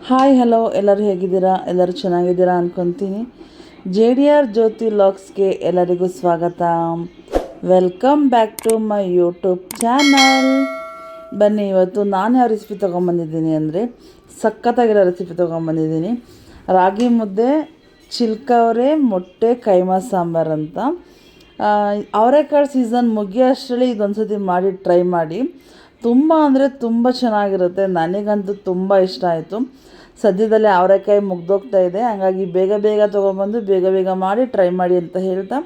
Hi hello ಎಲ್ಲರೂ ಹೇಗಿದ್ದೀರಾ? ಎಲ್ಲರೂ ಚೆನ್ನಾಗಿದ್ದೀರಾ ಅಂದ್ಕೊತೀನಿ ಜೆ ಡಿ ಆರ್ ಜ್ಯೋತಿ ಲಾಕ್ಸ್ಗೆ ಎಲ್ಲರಿಗೂ ಸ್ವಾಗತ. Welcome back to my YouTube channel ಬನ್ನಿ, ಇವತ್ತು ನಾನು ಯಾವ ರೆಸಿಪಿ ತೊಗೊಂಬಂದಿದ್ದೀನಿ ಅಂದರೆ ಸಖತ್ತಾಗಿರೋ ರೆಸಿಪಿ ತೊಗೊಂಬಂದಿದ್ದೀನಿ. ರಾಗಿ ಮುದ್ದೆ, ಚಿಲ್ಕವರೆ, ಮೊಟ್ಟೆ, ಕೈಮಾ ಸಾಂಬಾರು ಅಂತ. ಅವರೆಕಾಳು ಸೀಸನ್ ಮುಗಿಯೋ ಅಷ್ಟರಲ್ಲಿ ಇದೊಂದು ಸತಿ ಮಾಡಿ ಟ್ರೈ ಮಾಡಿ. ತುಂಬ ಅಂದರೆ ತುಂಬ ಚೆನ್ನಾಗಿರುತ್ತೆ. ನನಗಂತೂ ತುಂಬ ಇಷ್ಟ ಆಯಿತು. ಸದ್ಯದಲ್ಲೇ ಅವರೆಕಾಯಿ ಮುಗ್ದೋಗ್ತಾ ಇದೆ. ಹಾಗಾಗಿ ಬೇಗ ಬೇಗ ತೊಗೊಂಬಂದು ಬೇಗ ಬೇಗ ಮಾಡಿ ಟ್ರೈ ಮಾಡಿ ಅಂತ ಹೇಳ್ತಾ.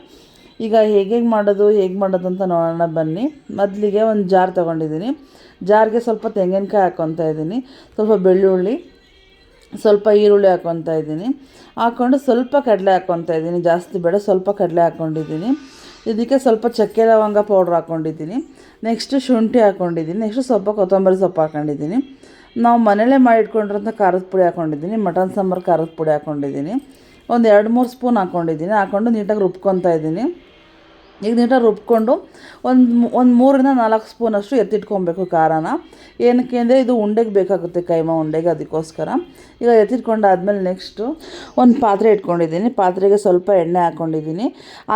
ಈಗ ಹೇಗೆ ಮಾಡೋದು ಹೇಗೆ ಮಾಡೋದು ಅಂತ ನೋಡೋಣ ಬನ್ನಿ. ಮೊದಲಿಗೆ ಒಂದು ಜಾರ್ ತೊಗೊಂಡಿದ್ದೀನಿ. ಜಾರ್ಗೆ ಸ್ವಲ್ಪ ತೆಂಗಿನಕಾಯಿ ಹಾಕ್ಕೊತಾ ಇದ್ದೀನಿ. ಸ್ವಲ್ಪ ಬೆಳ್ಳುಳ್ಳಿ, ಸ್ವಲ್ಪ ಈರುಳ್ಳಿ ಹಾಕ್ಕೊತಾ ಇದ್ದೀನಿ. ಹಾಕ್ಕೊಂಡು ಸ್ವಲ್ಪ ಕಡಲೆ ಹಾಕ್ಕೊತಾ ಇದ್ದೀನಿ. ಜಾಸ್ತಿ ಬೇಡ, ಸ್ವಲ್ಪ ಕಡಲೆ ಹಾಕ್ಕೊಂಡಿದ್ದೀನಿ ಇದಕ್ಕೆ ಸ್ವಲ್ಪ ಚಕ್ಕೆ ಲವಂಗ ಪೌಡ್ರ್ ಹಾಕ್ಕೊಂಡಿದ್ದೀನಿ ನೆಕ್ಸ್ಟ್ ಶುಂಠಿ ಹಾಕ್ಕೊಂಡಿದ್ದೀನಿ ನೆಕ್ಸ್ಟು ಸ್ವಲ್ಪ ಕೊತ್ತಂಬರಿ ಸೊಪ್ಪು ಹಾಕ್ಕೊಂಡಿದ್ದೀನಿ ನಾವು ಮನೇಲೇ ಮಾಡಿ ಇಟ್ಕೊಂಡಿರೋಂಥ ಖಾರದ ಪುಡಿ ಹಾಕ್ಕೊಂಡಿದ್ದೀನಿ ಮಟನ್ ಸಾಂಬಾರು ಖಾರದ ಪುಡಿ ಹಾಕ್ಕೊಂಡಿದ್ದೀನಿ ಒಂದು ಎರಡು ಮೂರು ಸ್ಪೂನ್ ಹಾಕ್ಕೊಂಡಿದ್ದೀನಿ ಹಾಕ್ಕೊಂಡು ನೀಟಾಗಿ ರುಬ್ಕೊತಾ ಇದ್ದೀನಿ. ಈಗ ನೀಟಾಗಿ ರುಬ್ಕೊಂಡು ಒಂದು ಒಂದು ಮೂರರಿಂದ ನಾಲ್ಕು ಸ್ಪೂನಷ್ಟು ಎತ್ತಿಟ್ಕೊಬೇಕು ಖಾರನ. ಏನಕ್ಕೆ ಅಂದರೆ ಇದು ಉಂಡೆಗೆ ಬೇಕಾಗುತ್ತೆ ಕೈಮಾ ಉಂಡೆಗೆ ಅದಕ್ಕೋಸ್ಕರ. ಈಗ ಎತ್ತಿಟ್ಕೊಂಡಾದ್ಮೇಲೆ ನೆಕ್ಸ್ಟು ಒಂದು ಪಾತ್ರೆ ಇಟ್ಕೊಂಡಿದ್ದೀನಿ. ಪಾತ್ರೆಗೆ ಸ್ವಲ್ಪ ಎಣ್ಣೆ ಹಾಕ್ಕೊಂಡಿದ್ದೀನಿ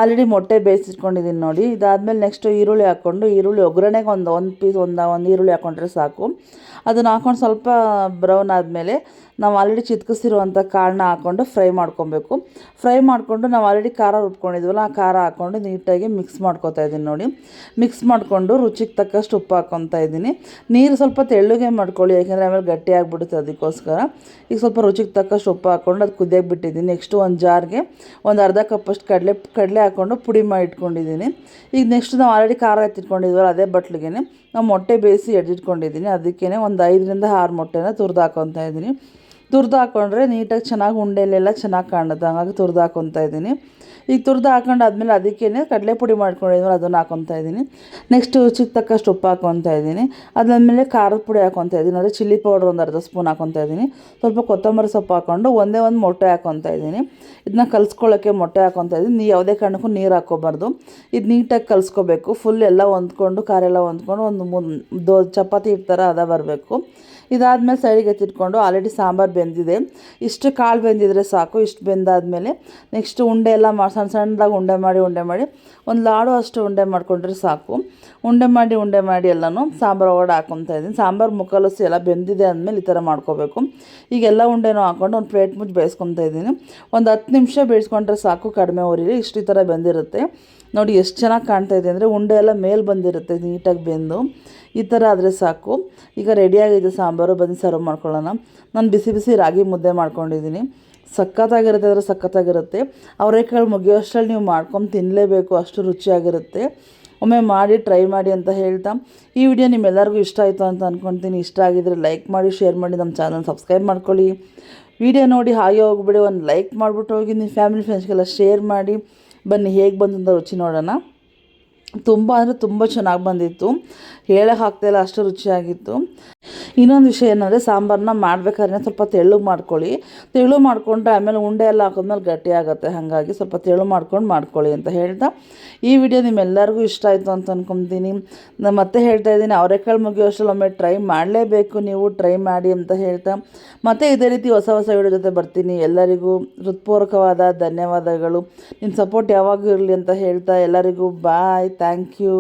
ಆಲ್ರೆಡಿ ಮೊಟ್ಟೆ ಬೇಯಿಸಿಟ್ಕೊಂಡಿದ್ದೀನಿ ನೋಡಿ. ಇದಾದಮೇಲೆ ನೆಕ್ಸ್ಟು ಈರುಳ್ಳಿ ಹಾಕ್ಕೊಂಡು, ಈರುಳ್ಳಿ ಒಗ್ಗರಣೆಗೆ ಒಂದು ಒಂದು ಪೀಸ್ ಒಂದು ಒಂದು ಈರುಳ್ಳಿ ಹಾಕ್ಕೊಂಡ್ರೆ ಸಾಕು. ಅದನ್ನು ಹಾಕ್ಕೊಂಡು ಸ್ವಲ್ಪ ಬ್ರೌನ್ ಆದಮೇಲೆ ನಾವು ಆಲ್ರೆಡಿ ಚಿತ್ಕಿಸಿರುವಂಥ ಕಾಳನ್ನ ಹಾಕ್ಕೊಂಡು ಫ್ರೈ ಮಾಡ್ಕೊಬೇಕು. ಫ್ರೈ ಮಾಡಿಕೊಂಡು ನಾವು ಆಲ್ರೆಡಿ ಖಾರ ರುಬ್ಕೊಂಡಿದ್ವಲ್ಲ, ಆ ಖಾರ ಹಾಕ್ಕೊಂಡು ನೀಟಾಗಿ ಮಿಕ್ಸ್ ಮಾಡ್ಕೊತಾ ಇದ್ದೀನಿ ನೋಡಿ. ಮಿಕ್ಸ್ ಮಾಡಿಕೊಂಡು ರುಚಿಗೆ ತಕ್ಕಷ್ಟು ಉಪ್ಪು ಹಾಕ್ಕೊತಾ ಇದ್ದೀನಿ ನೀರು ಸ್ವಲ್ಪ ತೆಳ್ಳಗೆ ಮಾಡ್ಕೊಳ್ಳಿ, ಯಾಕೆಂದರೆ ಆಮೇಲೆ ಗಟ್ಟಿ ಆಗಿಬಿಡುತ್ತೆ ಅದಕ್ಕೋಸ್ಕರ. ಈಗ ಸ್ವಲ್ಪ ರುಚಿಗೆ ತಕ್ಕಷ್ಟು ಉಪ್ಪು ಹಾಕ್ಕೊಂಡು ಅದು ಕುದಿಯಾಗಿ ಬಿಟ್ಟಿದ್ದೀನಿ ನೆಕ್ಸ್ಟು ಒಂದು ಜಾರ್ಗೆ ಒಂದು ಅರ್ಧ ಕಪ್ಪಷ್ಟು ಕಡಲೆ ಕಡಲೆ ಹಾಕ್ಕೊಂಡು ಪುಡಿ ಮಾಡಿ ಇಟ್ಕೊಂಡಿದ್ದೀನಿ ಈಗ ನೆಕ್ಸ್ಟ್ ನಾವು ಆಲ್ರೆಡಿ ಖಾರ ಎತ್ತಿಟ್ಕೊಂಡಿದ್ವಲ್ಲ, ಅದೇ ಬಟ್ಲಿಗೆ ನಾವು ಮೊಟ್ಟೆ ಬೇಯಿಸಿ ಎಡ್ದಿಟ್ಕೊಂಡಿದ್ದೀನಿ ಅದಕ್ಕೇ ಒಂದು ಐದರಿಂದ ಆರು ಮೊಟ್ಟೆನ ತುರಿದು ಹಾಕ್ಕೊತಾ ಇದ್ದೀನಿ ತುರಿದು ಹಾಕೊಂಡ್ರೆ ನೀಟಾಗಿ ಚೆನ್ನಾಗಿ ಉಂಡೆಲೆಲ್ಲ ಚೆನ್ನಾಗಿ ಕಾಣುತ್ತೆ. ಹಂಗಾಗಿ ತುರ್ದು ಹಾಕೊತಾ ಇದ್ದೀನಿ. ಈಗ ತುರ್ದು ಹಾಕೊಂಡು ಆದಮೇಲೆ ಅದಕ್ಕೇ ಕಡಲೆ ಪುಡಿ ಮಾಡ್ಕೊಂಡಿದ್ಮೇಲೆ ಅದನ್ನು ಹಾಕೊತಾ ಇದ್ದೀನಿ. ನೆಕ್ಸ್ಟ್ ರುಚಿಗೆ ತಕ್ಕಷ್ಟು ಉಪ್ಪು ಹಾಕೊತ ಇದ್ದೀನಿ. ಅದಾದಮೇಲೆ ಖಾರದ ಪುಡಿ ಹಾಕೊತಾ ಇದ್ದೀನಿ. ಅಂದರೆ ಚಿಲ್ಲಿ ಪೌಡ್ರ್ ಒಂದು ಅರ್ಧ ಸ್ಪೂನ್ ಹಾಕೊತಾ ಇದ್ದೀನಿ. ಸ್ವಲ್ಪ ಕೊತ್ತಂಬರಿ ಸೊಪ್ಪು ಹಾಕ್ಕೊಂಡು ಒಂದೇ ಒಂದು ಮೊಟ್ಟೆ ಹಾಕೊತಾ ಇದ್ದೀನಿ. ಇದನ್ನ ಕಲಿಸ್ಕೊಳ್ಳೋಕ್ಕೆ ಮೊಟ್ಟೆ ಹಾಕೊತ ಇದ್ದೀನಿ. ನೀ ಯಾವುದೇ ಕಾರಣಕ್ಕೂ ನೀರು ಹಾಕ್ಕೋಬಾರ್ದು. ಇದು ನೀಟಾಗಿ ಕಲಿಸ್ಕೋಬೇಕು. ಫುಲ್ ಎಲ್ಲ ಹೊಂದ್ಕೊಂಡು, ಖಾರ ಎಲ್ಲ ಹೊಂದ್ಕೊಂಡು ಒಂದು ದೋ ಚಪಾತಿ ಹಿಟ್ಟು ಥರ ಅದ ಬರಬೇಕು. ಇದಾದಮೇಲೆ ಸೈಡಿಗೆ ಎತ್ತಿಟ್ಕೊಂಡು ಆಲ್ರೆಡಿ ಸಾಂಬಾರು ಬೆಂದಿದೆ. ಇಷ್ಟು ಕಾಳು ಬೆಂದಿದ್ರೆ ಸಾಕು, ಇಷ್ಟು ಬೆಂದಾದಮೇಲೆ ನೆಕ್ಸ್ಟ್ ಉಂಡೆ ಎಲ್ಲ ಮಾಡಿ ಸಣ್ಣ ಸಣ್ಣದಾಗಿ ಉಂಡೆ ಮಾಡಿ ಉಂಡೆ ಮಾಡಿ, ಒಂದು ಲಾಡು ಅಷ್ಟು ಉಂಡೆ ಮಾಡಿಕೊಂಡ್ರೆ ಸಾಕು. ಉಂಡೆ ಮಾಡಿ ಉಂಡೆ ಮಾಡಿ ಎಲ್ಲನೂ ಸಾಂಬಾರು ಒಳಗಡೆ ಹಾಕೊತಾ ಇದ್ದೀನಿ. ಸಾಂಬಾರು ಮುಕ್ಕಲಸಿ ಎಲ್ಲ ಬೆಂದಿದೆ ಅಂದಮೇಲೆ ಈ ಥರ ಮಾಡ್ಕೋಬೇಕು. ಈಗೆಲ್ಲ ಉಂಡೆನೂ ಹಾಕ್ಕೊಂಡು ಒಂದು ಪ್ಲೇಟ್ ಮುಚ್ಚಿ ಬೇಯಿಸ್ಕೊತಾ ಇದ್ದೀನಿ. ಒಂದು ಹತ್ತು ನಿಮಿಷ ಬೇಯಿಸ್ಕೊಂಡ್ರೆ ಸಾಕು ಕಡಿಮೆ ಉರಿಲಿ ಇಷ್ಟು ಈ ಥರ ಬೆಂದಿರುತ್ತೆ. ನೋಡಿ, ಎಷ್ಟು ಚೆನ್ನಾಗಿ ಕಾಣ್ತಾ ಇದೆ ಅಂದರೆ ಉಂಡೆ ಎಲ್ಲ ಮೇಲೆ ಬಂದಿರುತ್ತೆ ನೀಟಾಗಿ ಬೆಂದು. ಈ ಥರ ಆದರೆ ಸಾಕು. ಈಗ ರೆಡಿಯಾಗಿದೆ ಸಾಂಬಾರು ಬಂದು ಸರ್ವ್ ಮಾಡ್ಕೊಳ್ಳೋಣ. ನಾನು ಬಿಸಿ ಬಿಸಿ ರಾಗಿ ಮುದ್ದೆ ಮಾಡ್ಕೊಂಡಿದ್ದೀನಿ. ಸಖತ್ತಾಗಿರುತ್ತೆ ಅಂದರೆ ಸಖತ್ತಾಗಿರುತ್ತೆ. ಅವರೆಕಾಳು ಮುಗಿಯೋಷ್ಟರಲ್ಲಿ ನೀವು ಮಾಡ್ಕೊಂಡು ತಿನ್ನಲೇಬೇಕು ಅಷ್ಟು ರುಚಿಯಾಗಿರುತ್ತೆ. ಒಮ್ಮೆ ಮಾಡಿ ಟ್ರೈ ಮಾಡಿ ಅಂತ ಹೇಳ್ತಾ. ಈ ವಿಡಿಯೋ ನಿಮ್ಮೆಲ್ಲರಿಗೂ ಇಷ್ಟ ಆಯಿತು ಅಂತ ಅಂದ್ಕೊಳ್ತೀನಿ ಇಷ್ಟ ಆಗಿದ್ರೆ ಲೈಕ್ ಮಾಡಿ ಶೇರ್ ಮಾಡಿ, ನಮ್ಮ ಚಾನಲ್ ಸಬ್ಸ್ಕ್ರೈಬ್ ಮಾಡ್ಕೊಳ್ಳಿ. ವಿಡಿಯೋ ನೋಡಿ ಹಾಗೆ ಹೋಗ್ಬಿಡಿ, ಒಂದು ಲೈಕ್ ಮಾಡಿಬಿಟ್ಟು ಹೋಗಿ, ನಿಮ್ಮ ಫ್ಯಾಮಿಲಿ ಫ್ರೆಂಡ್ಸ್ಗೆಲ್ಲ ಶೇರ್ ಮಾಡಿ. ಬನ್ನಿ, ಹೇಗೆ ಬಂದಂತ ರುಚಿ ನೋಡೋಣ. ತುಂಬ ಅಂದರೆ ತುಂಬ ಚೆನ್ನಾಗಿ ಬಂದಿತ್ತು. ಹೇಳೋಕ್ಕಾಗ್ತಾಯಿಲ್ಲ ಅಷ್ಟು ರುಚಿಯಾಗಿತ್ತು. ಇನ್ನೊಂದು ವಿಷಯ ಏನಂದರೆ ಸಾಂಬಾರನ್ನ ಮಾಡ್ಬೇಕಾದ್ರೆ ಸ್ವಲ್ಪ ತೆಳು ಮಾಡ್ಕೊಳ್ಳಿ. ತೆಳು ಮಾಡಿಕೊಂಡ್ರೆ ಆಮೇಲೆ ಉಂಡೆ ಎಲ್ಲ ಹಾಕಿದ್ಮೇಲೆ ಗಟ್ಟಿ ಆಗುತ್ತೆ. ಹಾಗಾಗಿ ಸ್ವಲ್ಪ ತೆಳು ಮಾಡ್ಕೊಂಡು ಮಾಡ್ಕೊಳ್ಳಿ ಅಂತ ಹೇಳ್ತಾ. ಈ ವಿಡಿಯೋ ನಿಮ್ಮೆಲ್ಲರಿಗೂ ಇಷ್ಟ ಆಯಿತು ಅಂತ ಅಂದ್ಕೊತೀನಿ ಮತ್ತೆ ಹೇಳ್ತಾ ಇದ್ದೀನಿ, ಅವರೆಕಾಳು ಮುಗಿಯೋ ಅಷ್ಟರಲ್ಲಿ ಒಮ್ಮೆ ಟ್ರೈ ಮಾಡಲೇಬೇಕು. ನೀವು ಟ್ರೈ ಮಾಡಿ ಅಂತ ಹೇಳ್ತಾ. ಮತ್ತೆ ಇದೇ ರೀತಿ ಹೊಸ ಹೊಸ ವಿಡಿಯೋ ಜೊತೆ ಬರ್ತೀನಿ. ಎಲ್ಲರಿಗೂ ಹೃತ್ಪೂರ್ವಕವಾದ ಧನ್ಯವಾದಗಳು. ನಿಮ್ಮ ಸಪೋರ್ಟ್ ಯಾವಾಗೂ ಇರಲಿ ಅಂತ ಹೇಳ್ತಾ. ಎಲ್ಲರಿಗೂ ಬಾಯ್ ಥ್ಯಾಂಕ್ ಯು